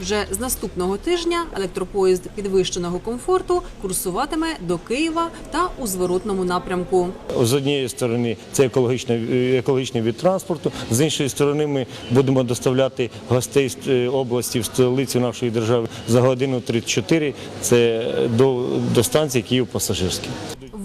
Вже з наступного тижня електропоїзд підвищеного комфорту курсуватиме до Києва та у зворотному напрямку. З однієї сторони це екологічний, екологічний від транспорту, з іншої сторони ми будемо доставляти гостей з е, області в столицю нашої держави за годину 34, це до, до станції Київ-Пасажирський.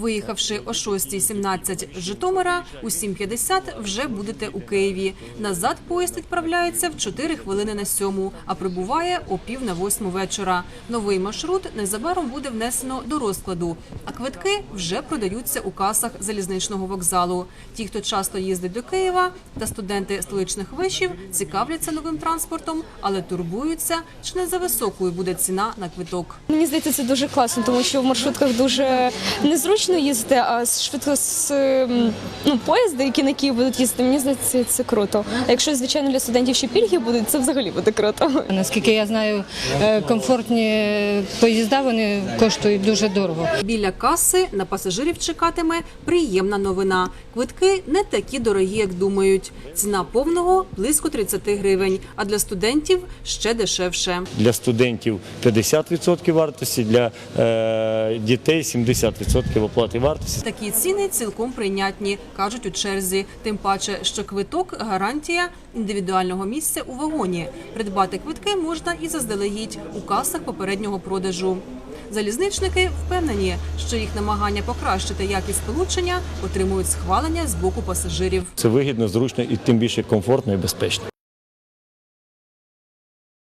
Виїхавши о 6.17 з Житомира, у 7.50 вже будете у Києві. Назад поїзд відправляється в 4 хвилини на сьому, а прибуває о пів на восьму вечора. Новий маршрут незабаром буде внесено до розкладу, а квитки вже продаються у касах залізничного вокзалу. Ті, хто часто їздить до Києва, та студенти столичних вишів цікавляться новим транспортом, але турбуються, чи не за високою буде ціна на квиток. Мені здається, це дуже класно, тому що в маршрутках дуже незручно їздити, а швидко з ем, ну, поїзди, які на Київ будуть їздити, мені здається, це круто. А якщо, звичайно, для студентів ще пільги будуть, це взагалі буде круто. Наскільки я знаю, е, комфортні поїзда вони коштують дуже дорого. Біля каси на пасажирів чекатиме приємна новина. Квитки не такі дорогі, як думають. Ціна повного близько 30 гривень, а для студентів ще дешевше. Для студентів 50% вартості, для е, дітей 70% оплати вартості. Такі ціни цілком прийнятні, кажуть у черзі. Тим паче, що квиток гарантія індивідуального місця у вагоні. Придбати квитки можна і заздалегідь у касах попереднього продажу. Залізничники впевнені, що їх намагання покращити якість сполучення отримують схвалення з боку пасажирів. Це вигідно, зручно і тим більше комфортно і безпечно.